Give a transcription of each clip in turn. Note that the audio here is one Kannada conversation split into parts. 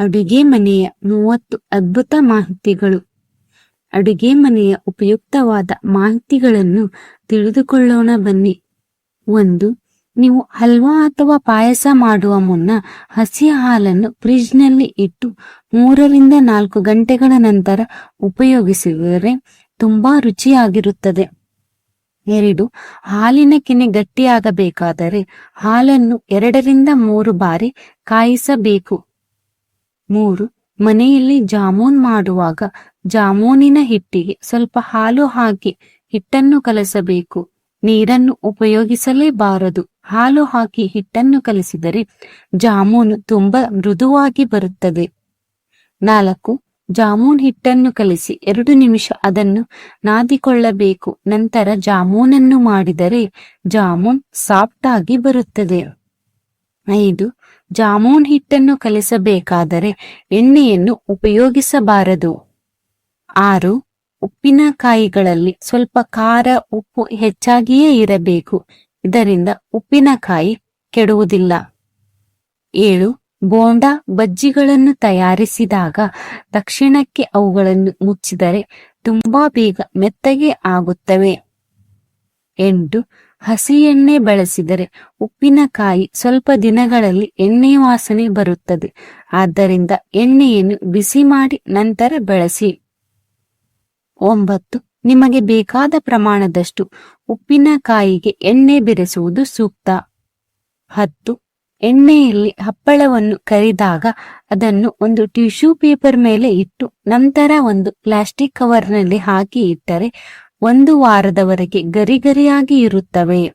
ಅಡುಗೆ ಮನೆಯ ಮೂವತ್ತು ಅದ್ಭುತ ಮಾಹಿತಿಗಳು. ಅಡುಗೆ ಮನೆಯ ಉಪಯುಕ್ತವಾದ ಮಾಹಿತಿಗಳನ್ನು ತಿಳಿದುಕೊಳ್ಳೋಣ ಬನ್ನಿ. ಒಂದು, ನೀವು ಹಲ್ವಾ ಅಥವಾ ಪಾಯಸ ಮಾಡುವ ಮುನ್ನ ಹಸಿ ಹಾಲನ್ನು ಫ್ರಿಜ್ನಲ್ಲಿ ಇಟ್ಟು ಮೂರರಿಂದ ನಾಲ್ಕು ಗಂಟೆಗಳ ನಂತರ ಉಪಯೋಗಿಸಿದರೆ ತುಂಬಾ ರುಚಿಯಾಗಿರುತ್ತದೆ. ಎರಡು, ಹಾಲಿನ ಕೆನೆ ಗಟ್ಟಿಯಾಗಬೇಕಾದರೆ ಹಾಲನ್ನು ಎರಡರಿಂದ ಮೂರು ಬಾರಿ ಕಾಯಿಸಬೇಕು. ಮೂರು, ಮನೆಯಲ್ಲಿ ಜಾಮೂನ್ ಮಾಡುವಾಗ ಜಾಮೂನಿನ ಹಿಟ್ಟಿಗೆ ಸ್ವಲ್ಪ ಹಾಲು ಹಾಕಿ ಹಿಟ್ಟನ್ನು ಕಲಸಬೇಕು. ನೀರನ್ನು ಉಪಯೋಗಿಸಲೇಬಾರದು. ಹಾಲು ಹಾಕಿ ಹಿಟ್ಟನ್ನು ಕಲಿಸಿದರೆ ಜಾಮೂನು ತುಂಬಾ ಮೃದುವಾಗಿ ಬರುತ್ತದೆ. ನಾಲ್ಕು, ಜಾಮೂನ್ ಹಿಟ್ಟನ್ನು ಕಲಿಸಿ ಎರಡು ನಿಮಿಷ ಅದನ್ನು ನಾದಿಕೊಳ್ಳಬೇಕು. ನಂತರ ಜಾಮೂನನ್ನು ಮಾಡಿದರೆ ಜಾಮೂನ್ ಸಾಫ್ಟ್ ಆಗಿ ಬರುತ್ತದೆ. ಐದು ಜಾಮೂನ್ ಹಿಟ್ಟನ್ನು ಕಲಿಸಬೇಕಾದರೆ ಎಣ್ಣೆಯನ್ನು ಉಪಯೋಗಿಸಬಾರದು. ಆರು ಉಪ್ಪಿನಕಾಯಿಗಳಲ್ಲಿ ಸ್ವಲ್ಪ ಖಾರ ಉಪ್ಪು ಹೆಚ್ಚಾಗಿಯೇ ಇರಬೇಕು. ಇದರಿಂದ ಉಪ್ಪಿನಕಾಯಿ ಕೆಡುವುದಿಲ್ಲ. ಏಳು, ಬೋಂಡ ಬಜ್ಜಿಗಳನ್ನು ತಯಾರಿಸಿದಾಗ ತಕ್ಷಣಕ್ಕೆ ಅವುಗಳನ್ನು ಮುಚ್ಚಿದರೆ ತುಂಬಾ ಬೇಗ ಮೆತ್ತಗೆ ಆಗುತ್ತವೆ. ಎಂಟು ಹಸಿ ಎಣ್ಣೆ ಬಳಸಿದರೆ ಉಪ್ಪಿನಕಾಯಿ ಸ್ವಲ್ಪ ದಿನಗಳಲ್ಲಿ ಎಣ್ಣೆ ವಾಸನೆ ಬರುತ್ತದೆ. ಆದ್ದರಿಂದ ಎಣ್ಣೆಯನ್ನು ಬಿಸಿ ಮಾಡಿ ನಂತರ ಬಳಸಿ. ಒಂಬತ್ತು. ನಿಮಗೆ ಬೇಕಾದ ಪ್ರಮಾಣದಷ್ಟು ಉಪ್ಪಿನಕಾಯಿಗೆ ಎಣ್ಣೆ ಬೆರೆಸುವುದು ಸೂಕ್ತ. ಹತ್ತು. ಎಣ್ಣೆಯಲ್ಲಿ ಹಪ್ಪಳವನ್ನು ಕರಿದಾಗ ಅದನ್ನು ಒಂದು ಟಿಶ್ಯೂ ಪೇಪರ್ ಮೇಲೆ ಇಟ್ಟು ನಂತರ ಒಂದು ಪ್ಲಾಸ್ಟಿಕ್ ಕವರ್ನಲ್ಲಿ ಹಾಕಿ ಇಟ್ಟರೆ ಒಂದು ವಾರದವರೆಗೆ ಗರಿಗರಿಯಾಗಿ ಇರುತ್ತವೆ.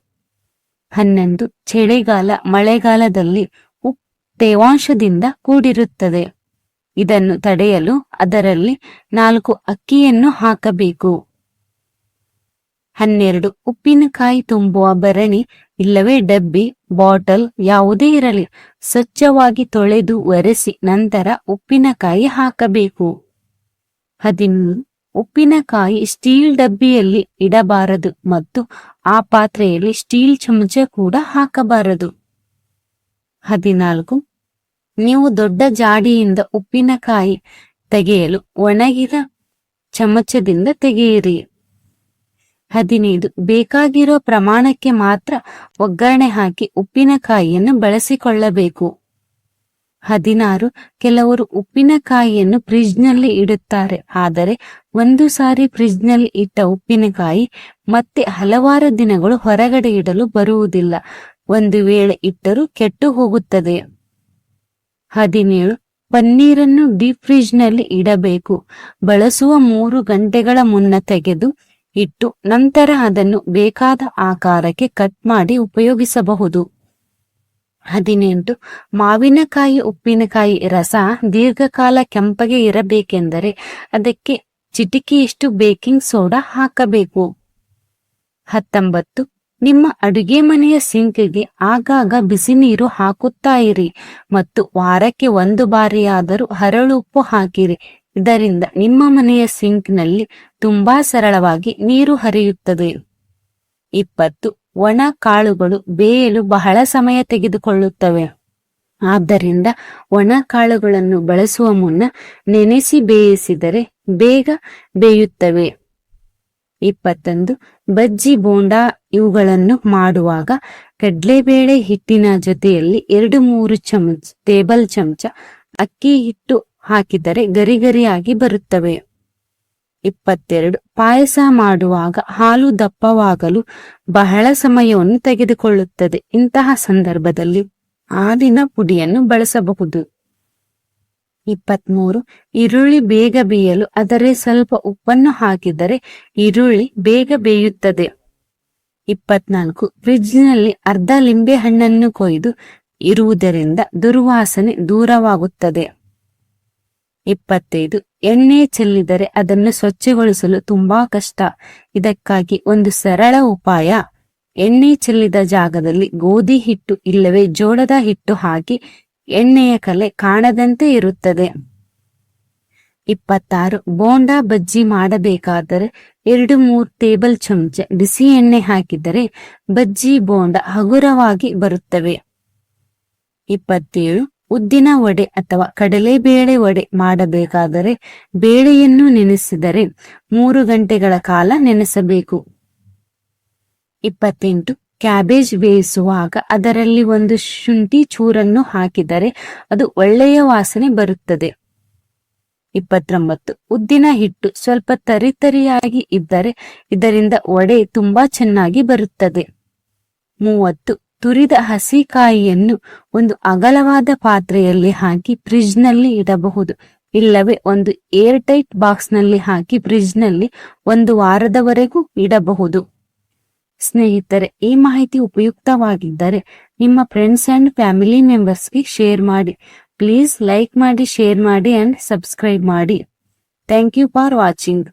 ಹನ್ನೊಂದು, ಚಳಿಗಾಲ ಮಳೆಗಾಲದಲ್ಲಿ ಉಪ್ ತೇವಾಂಶದಿಂದ ಕೂಡಿರುತ್ತದೆ. ಇದನ್ನು ತಡೆಯಲು ಅದರಲ್ಲಿ ನಾಲ್ಕು ಅಕ್ಕಿಯನ್ನು ಹಾಕಬೇಕು. ಹನ್ನೆರಡು, ಉಪ್ಪಿನಕಾಯಿ ತುಂಬುವ ಭರಣಿ, ಇಲ್ಲವೇ ಡಬ್ಬಿ, ಬಾಟಲ್ ಯಾವುದೇ ಇರಲಿ, ಸ್ವಚ್ಛವಾಗಿ ತೊಳೆದು ಒರೆಸಿ ನಂತರ ಉಪ್ಪಿನಕಾಯಿ ಹಾಕಬೇಕು. ಹದಿಮೂರು ಉಪ್ಪಿನಕಾಯಿ ಸ್ಟೀಲ್ ಡಬ್ಬಿಯಲ್ಲಿ ಇಡಬಾರದು ಮತ್ತು ಆ ಪಾತ್ರೆಯಲ್ಲಿ ಸ್ಟೀಲ್ ಚಮಚ ಕೂಡ ಹಾಕಬಾರದು. ಹದಿನಾಲ್ಕು. ನೀವು ದೊಡ್ಡ ಜಾಡಿಯಿಂದ ಉಪ್ಪಿನಕಾಯಿ ತೆಗೆಯಲು ಒಣಗಿದ ಚಮಚದಿಂದ ತೆಗೆಯಿರಿ. ಹದಿನೈದು. ಬೇಕಾಗಿರೋ ಪ್ರಮಾಣಕ್ಕೆ ಮಾತ್ರ ಒಗ್ಗರಣೆ ಹಾಕಿ ಉಪ್ಪಿನಕಾಯಿಯನ್ನು ಬಳಸಿಕೊಳ್ಳಬೇಕು. ಹದಿನಾರು, ಕೆಲವರು ಉಪ್ಪಿನಕಾಯಿಯನ್ನು ಫ್ರಿಜ್ನಲ್ಲಿ ಇಡುತ್ತಾರೆ. ಆದರೆ, ಒಂದು ಸಾರಿ ಫ್ರಿಜ್ನಲ್ಲಿ ಇಟ್ಟ ಉಪ್ಪಿನಕಾಯಿ ಮತ್ತೆ ಹಲವಾರು ದಿನಗಳು ಹೊರಗಡೆ ಇಡಲು ಬರುವುದಿಲ್ಲ. ಒಂದು ವೇಳೆ ಇಟ್ಟರೂ ಕೆಟ್ಟು ಹೋಗುತ್ತದೆ. ಹದಿನೇಳು, ಪನ್ನೀರನ್ನು ಡೀಪ್ ಫ್ರಿಜ್ನಲ್ಲಿ ಇಡಬೇಕು. ಬಳಸುವ ಮೂರು ಗಂಟೆಗಳ ಮುನ್ನ ತೆಗೆದು ಇಟ್ಟು ನಂತರ ಅದನ್ನು ಬೇಕಾದ ಆಕಾರಕ್ಕೆ ಕಟ್ ಮಾಡಿ ಉಪಯೋಗಿಸಬಹುದು. ಹದಿನೆಂಟು, ಮಾವಿನಕಾಯಿ, ಉಪ್ಪಿನಕಾಯಿ ರಸ ದೀರ್ಘಕಾಲ ಕೆಂಪಗೆ ಇರಬೇಕೆಂದರೆ ಅದಕ್ಕೆ ಚಿಟಿಕೆಯಷ್ಟು ಬೇಕಿಂಗ್ ಸೋಡಾ ಹಾಕಬೇಕು. ಹತ್ತೊಂಬತ್ತು, ನಿಮ್ಮ ಅಡುಗೆ ಮನೆಯ ಸಿಂಕ್ಗೆ ಆಗಾಗ ಬಿಸಿ ನೀರು ಹಾಕುತ್ತಾ ಇರಿ ಮತ್ತು ವಾರಕ್ಕೆ ಒಂದು ಬಾರಿಯಾದರೂ ಹರಳುಪ್ಪು ಹಾಕಿರಿ. ಇದರಿಂದ ನಿಮ್ಮ ಮನೆಯ ಸಿಂಕ್ನಲ್ಲಿ ತುಂಬಾ ಸರಳವಾಗಿ ನೀರು ಹರಿಯುತ್ತದೆ. ಇಪ್ಪತ್ತು ಒಣ ಕಾಳುಗಳು ಬೇಯಲು ಬಹಳ ಸಮಯ ತೆಗೆದುಕೊಳ್ಳುತ್ತವೆ. ಆದ್ದರಿಂದ ಒಣ ಕಾಳುಗಳನ್ನು ಬಳಸುವ ಮುನ್ನ ನೆನೆಸಿ ಬೇಯಿಸಿದರೆ ಬೇಗ ಬೇಯುತ್ತವೆ. ಇಪ್ಪತ್ತೊಂದು, ಬಜ್ಜಿ ಬೋಂಡಾ ಇವುಗಳನ್ನು ಮಾಡುವಾಗ ಕಡ್ಲೆಬೇಳೆ ಹಿಟ್ಟಿನ ಜೊತೆಯಲ್ಲಿ ಎರಡು ಮೂರು ಚಮಚ, ಟೇಬಲ್ ಚಮಚ ಅಕ್ಕಿ ಹಿಟ್ಟು ಹಾಕಿದರೆ ಗರಿಗರಿಯಾಗಿ ಬರುತ್ತವೆ. ಇಪ್ಪತ್ತೆರಡು. ಪಾಯಸ ಮಾಡುವಾಗ ಹಾಲು ದಪ್ಪವಾಗಲು ಬಹಳ ಸಮಯವನ್ನು ತೆಗೆದುಕೊಳ್ಳುತ್ತದೆ. ಇಂತಹ ಸಂದರ್ಭದಲ್ಲಿ ಹಾಲಿನ ಪುಡಿಯನ್ನು ಬಳಸಬಹುದು. ಇಪ್ಪತ್ಮೂರು. ಈರುಳ್ಳಿ ಬೇಗ ಬೇಯಲು ಅದರೇ ಸ್ವಲ್ಪ ಉಪ್ಪನ್ನು ಹಾಕಿದರೆ ಈರುಳ್ಳಿ ಬೇಗ ಬೇಯುತ್ತದೆ. ಇಪ್ಪತ್ನಾಲ್ಕು. ಫ್ರಿಡ್ಜ್ನಲ್ಲಿ ಅರ್ಧ ಲಿಂಬೆ ಹಣ್ಣನ್ನು ಕೊಯ್ದು ಇರುವುದರಿಂದ ದುರ್ವಾಸನೆ ದೂರವಾಗುತ್ತದೆ. ಇಪ್ಪತ್ತೈದು. ಎಣ್ಣೆ ಚೆಲ್ಲಿದರೆ ಅದನ್ನು ಸ್ವಚ್ಛಗೊಳಿಸಲು ತುಂಬಾ ಕಷ್ಟ. ಇದಕ್ಕಾಗಿ ಒಂದು ಸರಳ ಉಪಾಯ. ಎಣ್ಣೆ ಚೆಲ್ಲಿದ ಜಾಗದಲ್ಲಿ ಗೋಧಿ ಹಿಟ್ಟು ಇಲ್ಲವೇ ಜೋಳದ ಹಿಟ್ಟು ಹಾಕಿ ಎಣ್ಣೆಯ ಕಲೆ ಕಾಣದಂತೆ ಇರುತ್ತದೆ. ಇಪ್ಪತ್ತಾರು. ಬೋಂಡಾ ಬಜ್ಜಿ ಮಾಡಬೇಕಾದರೆ ಎರಡು ಮೂರು ಟೇಬಲ್ ಚಮಚ ಬಿಸಿ ಎಣ್ಣೆ ಹಾಕಿದರೆ ಬಜ್ಜಿ ಬೋಂಡ ಹಗುರವಾಗಿ ಬರುತ್ತವೆ. ಇಪ್ಪತ್ತೇಳು. ಉದ್ದಿನ ವಡೆ ಅಥವಾ ಕಡಲೆಬೇಳೆ ವಡೆ ಮಾಡಬೇಕಾದರೆ ಬೇಳೆಯನ್ನು ನೆನೆಸಿದರೆ ಮೂರು ಗಂಟೆಗಳ ಕಾಲ ನೆನೆಸಬೇಕು. ಇಪ್ಪತ್ತೆಂಟು. ಕ್ಯಾಬೇಜ್ ಬೇಯಿಸುವಾಗ ಅದರಲ್ಲಿ ಒಂದು ಶುಂಠಿ ಚೂರನ್ನು ಹಾಕಿದರೆ ಅದು ಒಳ್ಳೆಯ ವಾಸನೆ ಬರುತ್ತದೆ. ಇಪ್ಪತ್ತೊಂಬತ್ತು. ಉದ್ದಿನ ಹಿಟ್ಟು ಸ್ವಲ್ಪ ತರಿತರಿಯಾಗಿ ಇದ್ದರೆ ಇದರಿಂದ ವಡೆ ತುಂಬಾ ಚೆನ್ನಾಗಿ ಬರುತ್ತದೆ. ಮೂವತ್ತು. ತುರಿದ ಹಸಿಕಾಯಿಯನ್ನು ಒಂದು ಅಗಲವಾದ ಪಾತ್ರೆಯಲ್ಲಿ ಹಾಕಿ ಫ್ರಿಡ್ಜ್ನಲ್ಲಿ ಇಡಬಹುದು. ಇಲ್ಲವೇ ಒಂದು ಏರ್ ಟೈಟ್ ಬಾಕ್ಸ್ನಲ್ಲಿ ಹಾಕಿ ಫ್ರಿಡ್ಜ್ನಲ್ಲಿ ಒಂದು ವಾರದವರೆಗೂ ಇಡಬಹುದು. ಸ್ನೇಹಿತರೆ, ಈ ಮಾಹಿತಿ ಉಪಯುಕ್ತವಾಗಿದ್ದರೆ ನಿಮ್ಮ ಫ್ರೆಂಡ್ಸ್ ಅಂಡ್ ಫ್ಯಾಮಿಲಿ ಮೆಂಬರ್ಸ್ಗೆ ಶೇರ್ ಮಾಡಿ. ಪ್ಲೀಸ್ ಲೈಕ್ ಮಾಡಿ ಶೇರ್ ಮಾಡಿ ಅಂಡ್ ಸಬ್ಸ್ಕ್ರೈಬ್ ಮಾಡಿ. Thank you for watching